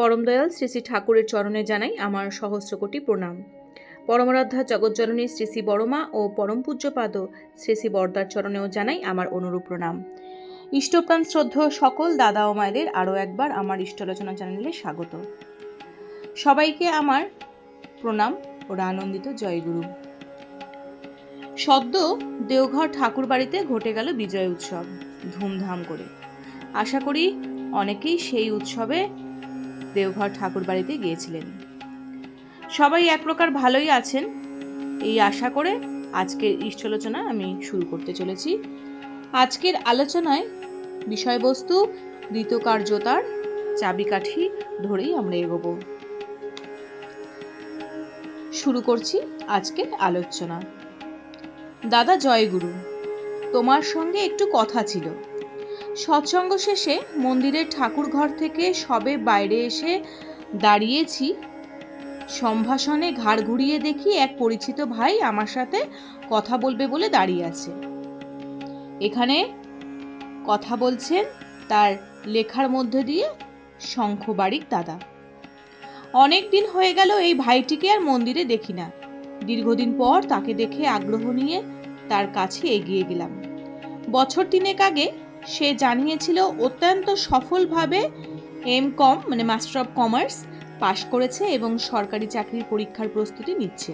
পরমদয়াল শ্রী শ্রী ঠাকুরের চরণে জানাই আমার সহস্র কোটি প্রণাম। পরমরাধ্যা জগজ্জননী শ্রী শ্রী বড়মা ও পরম পূজ্যপাদ শ্রী শ্রী বরদার চরণেও জানাই আমার অনুরূপ প্রণাম। ইষ্টপ্রাণ শ্রদ্ধ সকল দাদা ও মায়েদের আরও একবার আমার ইষ্টলোচনা চ্যানেলে স্বাগত। সবাইকে আমার প্রণাম ওরা আনন্দিত জয়গুরু। সদ্য দেওঘর ঠাকুর বাড়িতে ঘটে গেল বিজয় উৎসব, ধুমধাম করে। আশা করি অনেকেই সেই উৎসবে দেওঘর ঠাকুর বাড়িতে গিয়েছিলেন। সবাই এক প্রকার ভালোই আছেন, এই আশা করে আজকের ইষ্টালোচনা আমি শুরু করতে চলেছি। আজকের আলোচনায় বিষয়বস্তু ঋতকার্যতার চাবিকাঠি ধরেই আমরা এগোব। শুরু করছি আজকের আলোচনা। দাদা জয়গুরু, তোমার সঙ্গে একটু কথা ছিল। সৎসঙ্গ শেষে মন্দিরের ঠাকুর ঘর থেকে সবে বাইরে এসে দাঁড়িয়েছি। সম্ভাষণে ঘাড় ঘুরিয়ে দেখি এক পরিচিত ভাই আমার সাথে কথা বলবে বলে দাঁড়িয়ে আছে। এখানে কথা বলছেন তার লেখার মধ্যে দিয়ে শঙ্খ বাড়ির দাদা। অনেক দিন হয়ে গেল এই ভাইটিকে আর মন্দিরে দেখি না। দীর্ঘদিন পর তাকে দেখে আগ্রহ নিয়ে তার কাছে এগিয়ে গেলাম। বছর তিনেক আগে সে জানিয়েছিল অত্যন্ত সফলভাবে এম কম মানে মাস্টার অফ কমার্স পাশ করেছে এবং সরকারি চাকরির পরীক্ষার প্রস্তুতি নিচ্ছে।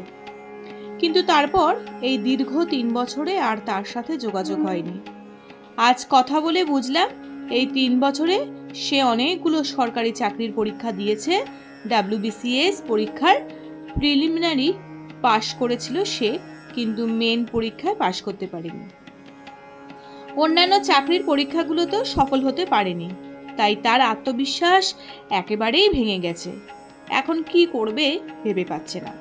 কিন্তু তারপর এই দীর্ঘ তিন বছরে আর তার সাথে যোগাযোগ হয়নি। আজ কথা বলে বুঝলাম, এই তিন বছরে সে অনেকগুলো সরকারি চাকরির পরীক্ষা দিয়েছে। ডাব্লিউবিসিএস পরীক্ষার প্রিলিমিনারি পাশ করেছিল সে, কিন্তু মেন পরীক্ষায় পাশ করতে পারেনি। অন্যান্য চাকরির পরীক্ষাগুলোতেও সফল হতে পারেনি, তাই তার আত্মবিশ্বাস একেবারেই ভেঙে গেছে। এখন কি করবে ভেবে পাচ্ছে না।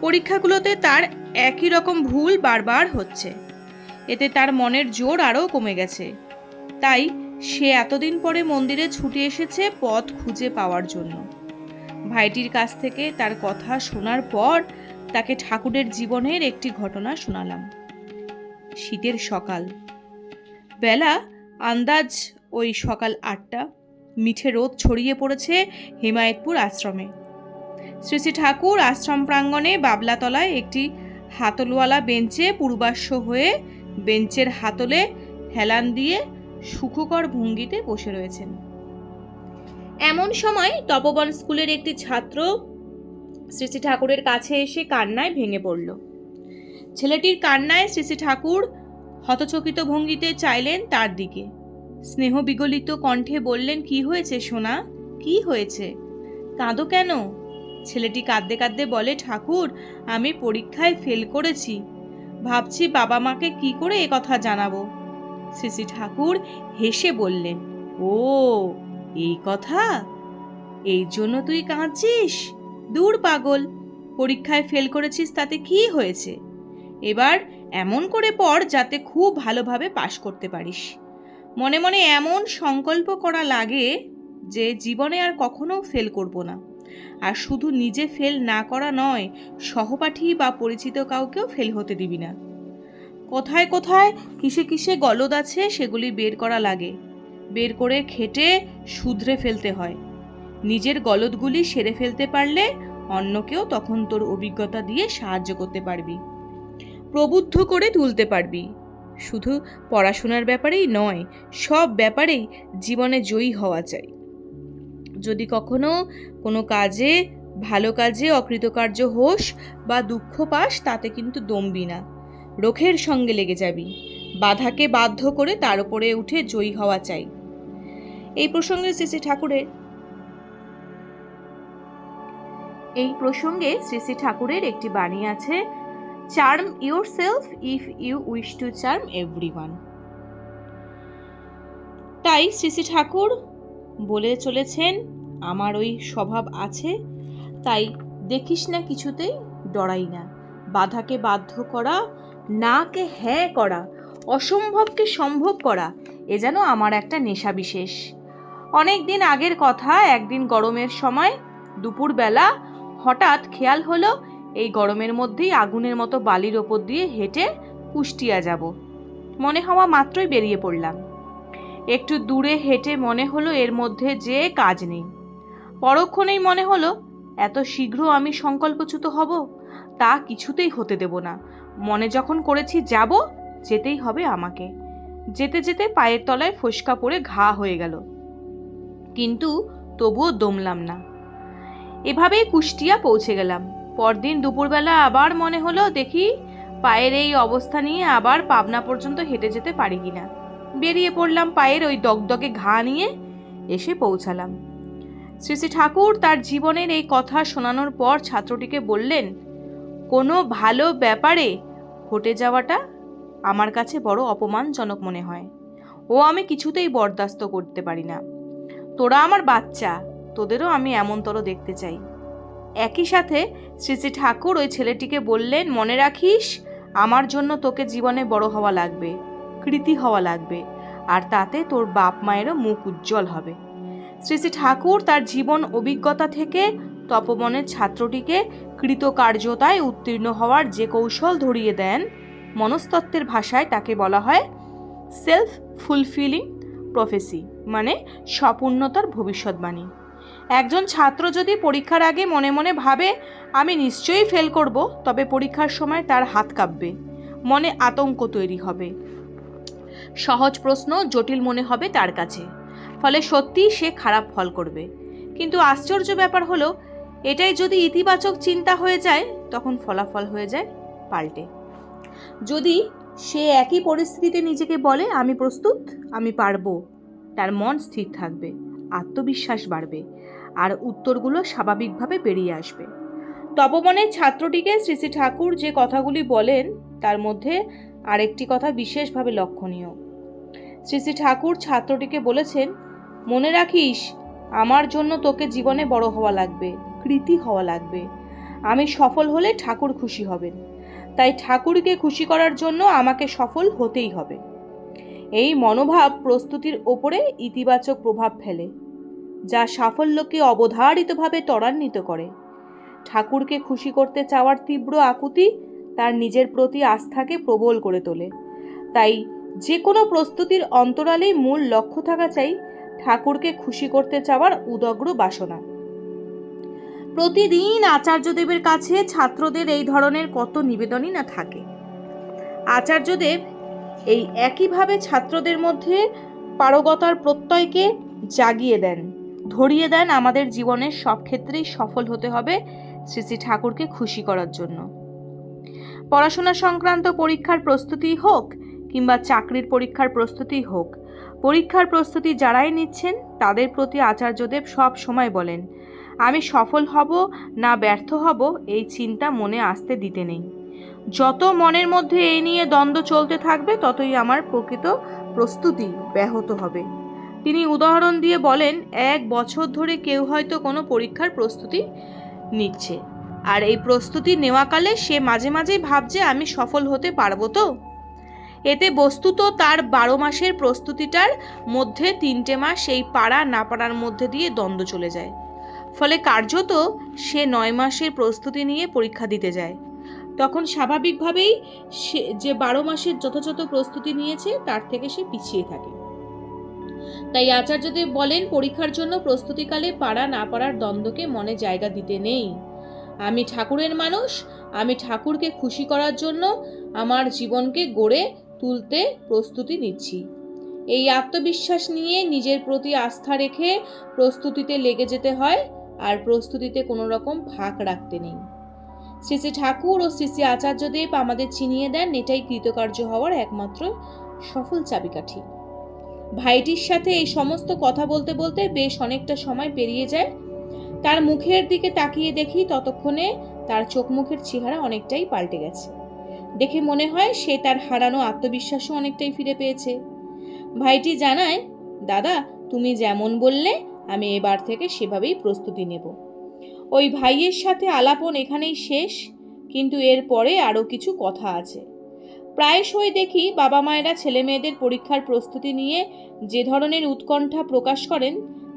পরীক্ষাগুলোতে তার একই রকম ভুল বারবার হচ্ছে। এতে তার মনের জোর আরও কমে গেছে। তাই সে এতদিন পরে মন্দিরে ছুটে এসেছে পথ খুঁজে পাওয়ার জন্য। ভাইটির কাছ থেকে তার কথা শোনার পর তাকে ঠাকুরের জীবনের একটি ঘটনা শোনালাম। শীতের সকাল। বেলা, আন্দাজ ওই সকাল আটটা। মিঠে রোদ ছড়িয়ে পড়েছে হিমায়তপুর আশ্রমে। শ্রী শ্রী ঠাকুর আশ্রম প্রাঙ্গণে বাবলাতলায় একটি হাতলওয়ালা বেঞ্চে পূর্বাশ্ব হয়ে বেঞ্চের হাতলে হেলান দিয়ে সুখকর ভঙ্গিতে বসে রয়েছেন। এমন সময় তপবন স্কুলের একটি ছাত্র শ্রী শ্রী ঠাকুরের কাছে এসে কান্নায় ভেঙে পড়ল। ছেলেটির কান্নায় শ্রী শ্রী ঠাকুর হতচকিত ভঙ্গিতে চাইলেন তার দিকে। স্নেহ বিগলিত কণ্ঠে বললেন, কি হয়েছে সোনা? কি হয়েছে? কাঁদো কেন? ছেলেটি কাঁদতে কাঁদতে বলে, ঠাকুর, আমি পরীক্ষায় ফেল করেছি। ভাবছি বাবা মাকে কি করে এ কথা জানাব? শ্রী ঠাকুর হেসে বললেন, ও, এই কথা? এই জন্য তুই কাঁদছিস? দূর পাগল! পরীক্ষায় ফেল করেছিস তাতে কি হয়েছে? এবার এমন করে পড় যাতে খুব ভালোভাবে পাশ করতে পারিস। মনে মনে এমন সংকল্প করা লাগে যে জীবনে আর কখনো ফেল করব না। আর শুধু নিজে ফেল না করা নয়, সহপাঠী বা পরিচিত কাউকেও ফেল হতে দিবি না। কোথায় কোথায় কিসে কিসে গলদ আছে সেগুলি বের করা লাগে। বের করে খেটে শুধরে ফেলতে হয়। নিজের গলদগুলি সেরে ফেলতে পারলে অন্যকেও তখন তোর অভিজ্ঞতা দিয়ে সাহায্য করতে পারবি। প্রবুদ্ধ করে তুলতে পারবি। শুধু পড়াশোনার ব্যাপারেই নয়, সব ব্যাপারেই জীবনে জয়ী হওয়া চাই। যদি কখনো কোনো কাজে, ভালো কাজে অকৃতকার্য হোস বা দুঃখ পাস, তাতে কিন্তু দমবি না। রোখের সঙ্গে লেগে যাবি। বাধাকে বাধ্য করে তার উপরে উঠে জয়ী হওয়া চাই। এই প্রসঙ্গে শ্রী শ্রী ঠাকুরের এই প্রসঙ্গে শ্রী শ্রী ঠাকুরের একটি বাণী আছে charm yourself if you wish to charm every তাই শ্রী শ্রী ঠাকুর বলে চলেছেন, আমার ওই স্বভাব আছে, তাই দেখিস না কিছুতেই ডরাই না। বাধাকে বাধ্য করা, নাকে হ্যাঁ করা, অসম্ভবকে সম্ভব করা, এ যেন আমার একটা নেশা বিশেষ। অনেক দিন আগের কথা, একদিন গরমের সময় দুপুরবেলা হঠাৎ খেয়াল হলো এই গরমের মধ্যেই আগুনের মতো বালির ওপর দিয়ে হেঁটে কুষ্টিয়া যাব। মনে হওয়া মাত্রই বেরিয়ে পড়লাম। একটু দূরে হেঁটে মনে হলো এর মধ্যে যে কাজ নেই। পরক্ষণেই মনে হলো, এত শীঘ্র আমি সংকল্পচ্যুত হব, তা কিছুতেই হতে দেব না। মনে যখন করেছি যাব, যেতেই হবে আমাকে। যেতে যেতে পায়ের তলায় ফোসকা পড়ে ঘা হয়ে গেল। কিন্তু তবুও দমলাম না। এভাবেই কুষ্টিয়া পৌঁছে গেলাম। পরদিন দুপুরবেলা আবার মনে হলো দেখি পায়ের এই অবস্থা নিয়ে আবার পাবনা পর্যন্ত হেঁটে যেতে পারি কিনা। বেরিয়ে পড়লাম পায়ের ওই দগদগে ঘা নিয়ে, এসে পৌঁছালাম। শ্রী শ্রী ঠাকুর তার জীবনের এই কথা শোনানোর পর ছাত্রটিকে বললেন, কোনো ভালো ব্যাপারে ঘটে যাওয়াটা আমার কাছে বড় অপমানজনক মনে হয়। ও আমি কিছুতেই বরদাস্ত করতে পারি না। তোরা আমার বাচ্চা, তোদেরও আমি এমনতর দেখতে চাই। একই সাথে শ্রী শ্রী ঠাকুর ওই ছেলেটিকে বললেন, মনে রাখিস, আমার জন্য তোকে জীবনে বড় হওয়া লাগবে, কৃতি হওয়া লাগবে, আর তাতে তোর বাপ মায়েরও মুখ উজ্জ্বল হবে। শ্রী শ্রী ঠাকুর তার জীবন অভিজ্ঞতা থেকে তপবনের ছাত্রটিকে কৃতকার্যতায় উত্তীর্ণ হওয়ার যে কৌশল ধরিয়ে দেন, মনস্তত্ত্বের ভাষায় তাকে বলা হয় সেলফ ফুলফিলিং প্রফেসি মানে স্বপূর্ণতার ভবিষ্যৎবাণী। একজন ছাত্র যদি পরীক্ষার আগে মনে মনে ভাবে, আমি নিশ্চয়ই ফেল করব তবে পরীক্ষার সময় তার হাত কাঁপবে। মনে আতঙ্ক তৈরি হবে। সহজ প্রশ্ন, জটিল মনে হবে তার কাছে। ফলে সত্যিই সে খারাপ ফল করবে। কিন্তু আশ্চর্য ব্যাপার হলো, এটাই যদি ইতিবাচক চিন্তা হয়ে যায়, তখন ফলাফল হয়ে যায় পাল্টে। যদি সে একই পরিস্থিতিতে নিজেকে বলে, আমি প্রস্তুত, আমি পারব তার মন স্থির থাকবে, আত্মবিশ্বাস বাড়বে। আর উত্তরগুলো স্বাভাবিকভাবে বেরিয়ে আসবে। তপবনের ছাত্রটিকে শ্রী শ্রী ঠাকুর যে কথাগুলি বলেন, তার মধ্যে আরেকটি কথা বিশেষভাবে লক্ষণীয়। শ্রী শ্রী ঠাকুর ছাত্রটিকে বলেছেন, মনে রাখিস, আমার জন্য তোকে জীবনে বড় হওয়া লাগবে, কৃতি হওয়া লাগবে। আমি সফল হলে ঠাকুর খুশি হবেন। তাই ঠাকুরকে খুশি করার জন্য আমাকে সফল হতেই হবে। এই মনোভাব প্রস্তুতির ওপরে ইতিবাচক প্রভাব ফেলে। যা সাফল্যকে অবধারিতভাবে ত্বরান্বিত করে। ঠাকুরকে খুশি করতে চাওয়ার তীব্র আকুতি তার নিজের প্রতি আস্থাকে প্রবল করে তোলে। তাই যে কোনো প্রস্তুতির অন্তরালেই মূল লক্ষ্য থাকা চাই ঠাকুরকে খুশি করতে চাওয়ার উদগ্র বাসনা। প্রতিদিন আচার্যদেবের কাছে ছাত্রদের এই ধরনের কত নিবেদনই না থাকে। আচার্যদেব এই একইভাবে ছাত্রদের মধ্যে পারগতার প্রত্যয়কে জাগিয়ে দেন। ধরিয়ে দেন আমাদের জীবনের সব ক্ষেত্রেই সফল হতে হবে শ্রী শ্রী ঠাকুরকে খুশি করার জন্য। পড়াশোনা সংক্রান্ত পরীক্ষার প্রস্তুতি হোক কিংবা চাকরির পরীক্ষার প্রস্তুতি হোক, পরীক্ষার প্রস্তুতি যারাই নিচ্ছেন তাদের প্রতি আচার্যদেব সব সময় বলেন, আমি সফল হব না ব্যর্থ হব এই চিন্তা মনে আসতে দিতে নেই। যত মনের মধ্যে এই নিয়ে দ্বন্দ্ব চলতে থাকবে ততই আমার প্রকৃত প্রস্তুতি ব্যাহত হবে। তিনি উদাহরণ দিয়ে বলেন, এক বছর ধরে কেউ হয়তো কোনো পরীক্ষার প্রস্তুতি নিচ্ছে। আর এই প্রস্তুতি নেওয়াকালে সে মাঝে মাঝেই ভাবছে, আমি সফল হতে পারব তো? এতে বস্তুত তার বারো মাসের প্রস্তুতিটার মধ্যে তিনটে মাস এই পাড়া না পাড়ার মধ্যে দিয়ে দ্বন্দ্ব চলে যায়। ফলে কার্যত সে নয় মাসের প্রস্তুতি নিয়ে পরীক্ষা দিতে যায়। তখন স্বাভাবিকভাবেই সে যে বারো মাসের যথাযথ প্রস্তুতি নিয়েছে, তার থেকে সে পিছিয়ে থাকে। তাই আচার্যদেব বলেন, পরীক্ষার জন্য প্রস্তুতিকালে পাড়া না পারার দ্বন্দ্বকে মনে জায়গা দিতে নেই। আমি ঠাকুরের মানুষ, আমি ঠাকুরকে খুশি করার জন্য আমার জীবনকে গড়ে তুলতে প্রস্তুতি নিচ্ছি। এই আত্মবিশ্বাস নিয়ে নিজের প্রতি আস্থা রেখে প্রস্তুতিতে লেগে যেতে হয়, আর প্রস্তুতিতে কোনো রকম ফাঁক রাখতে নেই। শ্রী শ্রী ঠাকুর ও শ্রী শ্রী আচার্যদেব আমাদের চিনিয়ে দেন, এটাই কৃতকার্য হওয়ার একমাত্র সফল চাবিকাঠি। ভাইটির সাথে এই সমস্ত কথা বলতে বলতে বেশ অনেকটা সময় পেরিয়ে যায়। তার মুখের দিকে তাকিয়ে দেখি ততক্ষণে তার চোখ মুখের চেহারা অনেকটাই পাল্টে গেছে। দেখে মনে হয় সে তার হারানো আত্মবিশ্বাসও অনেকটাই ফিরে পেয়েছে। ভাইটি জানায়, দাদা, তুমি যেমন বললে, আমি এবার থেকে সেভাবেই প্রস্তুতি নেব। ওই ভাইয়ের সাথে আলাপন এখানেই শেষ, কিন্তু এর পরে আরও কিছু কথা আছে। প্রায়শই দেখি বাবা মায়েরা ছেলে মেয়েদের পরীক্ষার প্রস্তুতি নিয়ে যে ধরনের উৎকণ্ঠা প্রকাশ করেন,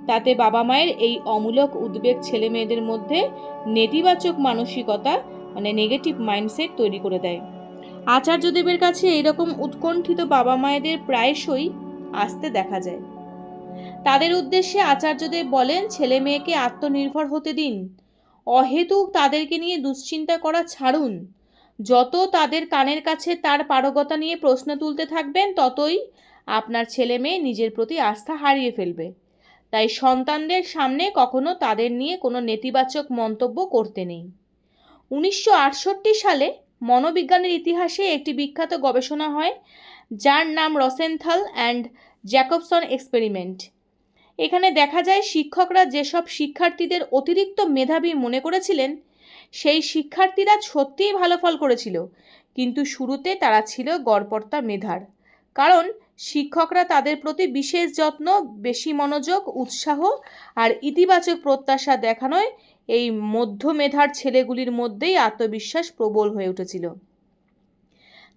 তাতে বাবা মায়ের এই অমূলক উদ্বেগ ছেলে মেয়েদের মধ্যে নেতিবাচক মানসিকতা মানে নেগেটিভ মাইন্ডসেট তৈরি করে দেয়। আচার্যদেবের কাছে এইরকম উৎকণ্ঠিত বাবা মায়েদের প্রায়শই আসতে দেখা যায়। তাদের উদ্দেশ্যে আচার্যদেব বলেন ছেলে মেয়েকে আত্মনির্ভর হতে দিন। অহেতুক তাদেরকে নিয়ে দুশ্চিন্তা করা ছাড়ুন। যত তাদের কানের কাছে তার পারগতা নিয়ে প্রশ্ন তুলতে থাকবেন, ততই আপনার ছেলে মেয়ে নিজের প্রতি আস্থা হারিয়ে ফেলবে। তাই সন্তানদের সামনে কখনো তাদের নিয়ে কোনো নেতিবাচক মন্তব্য করতে নেই। উনিশশো আটষট্টি সালে মনোবিজ্ঞানের ইতিহাসে একটি বিখ্যাত গবেষণা হয়, যার নাম রসেনথাল অ্যান্ড জ্যাকবসন এক্সপেরিমেন্ট। এখানে দেখা যায়, শিক্ষকরা যেসব শিক্ষার্থীদের অতিরিক্ত মেধাবী মনে করেছিলেন সেই শিক্ষার্থীরা সত্যিই ভালো ফল করেছিল। কিন্তু শুরুতে তারা ছিল গড়পর্তা মেধার। কারণ শিক্ষকরা তাদের প্রতি বিশেষ যত্ন, বেশি মনোযোগ, উৎসাহ আর ইতিবাচক প্রত্যাশা দেখানোয় এই মধ্য মেধার ছেলেগুলির মধ্যেই আত্মবিশ্বাস প্রবল হয়ে উঠেছিল,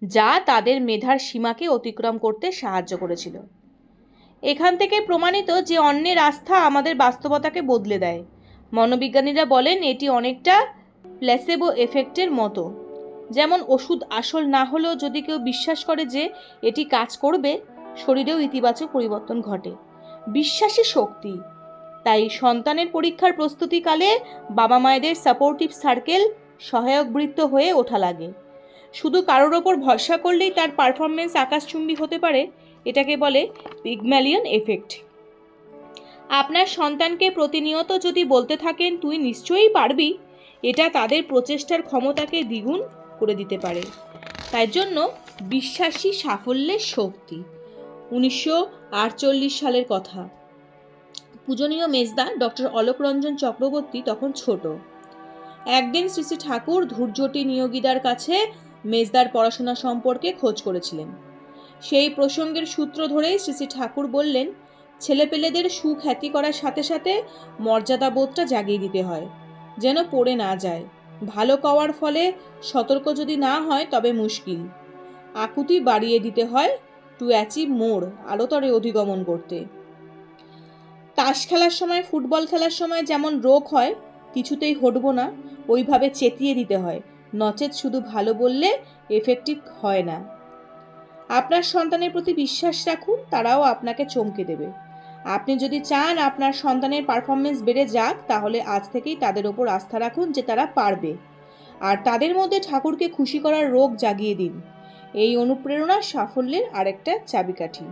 যা তাদের মেধার সীমাকে অতিক্রম করতে সাহায্য করেছিল। এখান থেকে প্রমাণিত যে অন্যের আস্থা আমাদের বাস্তবতাকে বদলে দেয়। মনোবিজ্ঞানীরা বলেন, এটি অনেকটা প্ল্যাসেবো এফেক্টের মতো। যেমন ওষুধ আসল না হলেও যদি কেউ বিশ্বাস করে যে এটি কাজ করবে, শরীরেও ইতিবাচক পরিবর্তন ঘটে। বিশ্বাসী শক্তি। তাই সন্তানের পরীক্ষার প্রস্তুতিকালে বাবা মায়েদের সাপোর্টিভ সার্কেল সহায়ক বৃত্ত হয়ে ওঠা লাগে। শুধু কারোর ওপর ভরসা করলেই তার পারফরমেন্স আকাশচুম্বী হতে পারে, এটাকে বলে পিগম্যালিয়ন এফেক্ট আপনার সন্তানকে প্রতিনিয়ত যদি বলতে থাকেন, তুই নিশ্চয়ই পারবি এটা তাদের প্রচেষ্টার ক্ষমতাকে দ্বিগুণ করে দিতে পারে। তাই জন্য বিশ্বাসী সাফল্যের শক্তি। উনিশশো আটচল্লিশ সালের কথা। পূজনীয় মেজদা ডক্টর অলোক রঞ্জন চক্রবর্তী তখন ছোট। একদিন শ্রী শ্রী ঠাকুর ধৈর্যটি নিয়োগীদার কাছে মেজদার পড়াশোনা সম্পর্কে খোঁজ করেছিলেন। সেই প্রসঙ্গের সূত্র ধরেই শ্রী শ্রী ঠাকুর বললেন, ছেলেপেলেদের সুখ্যাতি করার সাথে সাথে মর্যাদাবোধটা জাগিয়ে দিতে হয়। যেন পড়ে না যায়। ভালো কওয়ার ফলে সতর্ক যদি না হয় তবে মুশকিল। আকুতি বাড়িয়ে দিতে হয় টু অ্যাচিভ মোর আরও তরে অধিগমন করতে। তাস খেলার সময়, ফুটবল খেলার সময় যেমন রোগ হয়, কিছুতেই হটবো না, ওইভাবে চেতিয়ে দিতে হয়। নচেত শুধু ভালো বললে এফেক্টিভ হয় না। আপনার সন্তানের প্রতি বিশ্বাস রাখুন, তারাও আপনাকে চমকে দেবে। আপনি যদি চান আপনার সন্তানের পারফরমেন্স বেড়ে যাক, তাহলে আজ থেকেই তাদের ওপর আস্থা রাখুন যে তারা পারবে। আর তাদের মধ্যে ঠাকুরকে খুশি করার রোগ জাগিয়ে দিন। এই অনুপ্রেরণা সাফল্যের আরেকটা চাবিকাঠি।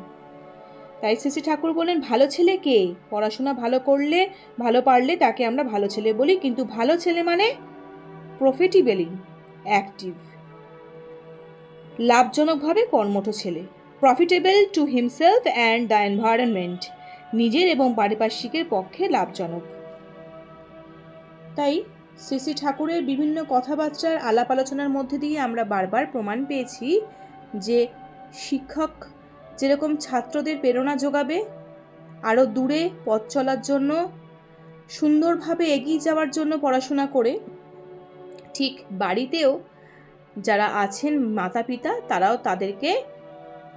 তাই শ্রী ঠাকুর বলেন ভালো ছেলে কে? পড়াশোনা ভালো করলে, ভালো পারলে তাকে আমরা ভালো ছেলে বলি, কিন্তু ভালো ছেলে মানে প্রফিটেবেলি অ্যাক্টিভ লাভজনকভাবে কর্মঠ ছেলে। Profitable to himself and the environment নিজের এবং পারিপার্শ্বিকের পক্ষে লাভজনক। তাই শ্রী শ্রী ঠাকুরের বিভিন্ন কথাবার্তার আলাপ আলোচনার মধ্যে দিয়ে আমরা বারবার প্রমাণ পেয়েছি যে শিক্ষক যেরকম ছাত্রদের প্রেরণা যোগাবে, আরও দূরে পথ চলার জন্য, সুন্দরভাবে এগিয়ে যাওয়ার জন্য পড়াশোনা করে, ঠিক বাড়িতেও যারা আছেন মাতা পিতা তারাও তাদেরকে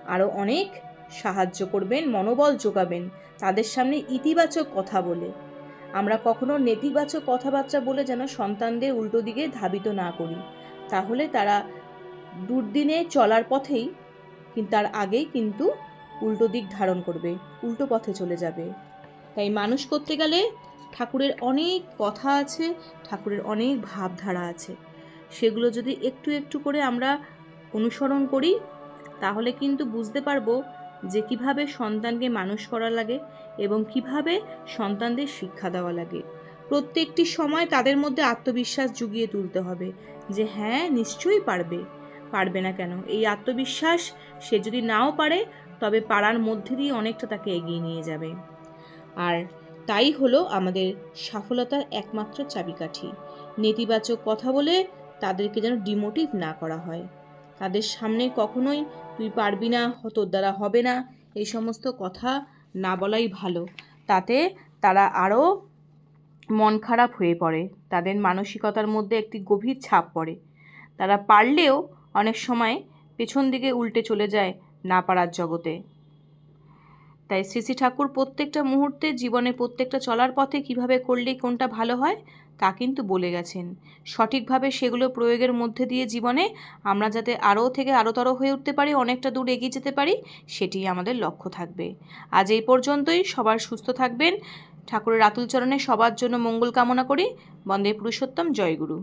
আরও অনেক সাহায্য করবেন, মনোবল যোগাবেন, তাদের সামনে ইতিবাচক কথা বলে। আমরা কখনো নেতিবাচক কথাবার্তা বলে যেন সন্তানদের উল্টো দিকে ধাবিত না করি। তাহলে তারা দুর্দিনে চলার পথেই কিন্তু তার আগেই কিন্তু উল্টো দিক ধারণ করবে, উল্টো পথে চলে যাবে। তাই মানুষ করতে গেলে ঠাকুরের অনেক কথা আছে, ঠাকুরের অনেক ভাবধারা আছে। সেগুলো যদি একটু একটু করে আমরা অনুসরণ করি, তাহলে কিন্তু বুঝতে পারব যে কীভাবে সন্তানকে মানুষ করা লাগে এবং কীভাবে সন্তানদের শিক্ষা দেওয়া লাগে। প্রত্যেকটি সময় তাদের মধ্যে আত্মবিশ্বাস জুগিয়ে তুলতে হবে যে হ্যাঁ নিশ্চয়ই পারবে। পারবে না কেন? এই আত্মবিশ্বাস সে যদি নাও পারে, তবে পাড়ার মধ্যে দিয়ে অনেকটা তাকে এগিয়ে নিয়ে যাবে। আর তাই হলো আমাদের সফলতার একমাত্র চাবিকাঠি। নেতিবাচক কথা বলে তাদেরকে যেন ডিমোটিভ না করা হয়। তাদের সামনে কখনোই তুই পারবি না, তোর দ্বারা হবে না। এই সমস্ত কথা না বলাই ভালো। তাতে তারা আরও মন খারাপ হয়ে পড়ে। তাদের মানসিকতার মধ্যে একটি গভীর ছাপ পড়ে। তারা পারলেও অনেক সময় পেছন দিকে উল্টে চলে যায় না পারার জগতে। তাই শ্রী শ্রী ঠাকুর প্রত্যেকটা মুহূর্তে জীবনে প্রত্যেকটা চলার পথে কীভাবে করলে কোনটা ভালো হয় তা কিন্তু বলে গেছেন। সঠিকভাবে সেগুলো প্রয়োগের মধ্যে দিয়ে জীবনে আমরা যাতে আরও থেকে আরোতর হয়ে উঠতে পারি, অনেকটা দূর এগিয়ে যেতে পারি, সেটি আমাদের লক্ষ্য থাকবে। আজ এই পর্যন্তই। সবার সুস্থ থাকবেন। ঠাকুরের আতুল চরণে সবার জন্য মঙ্গল কামনা করি। বন্দে পুরুষোত্তম। জয়গুরু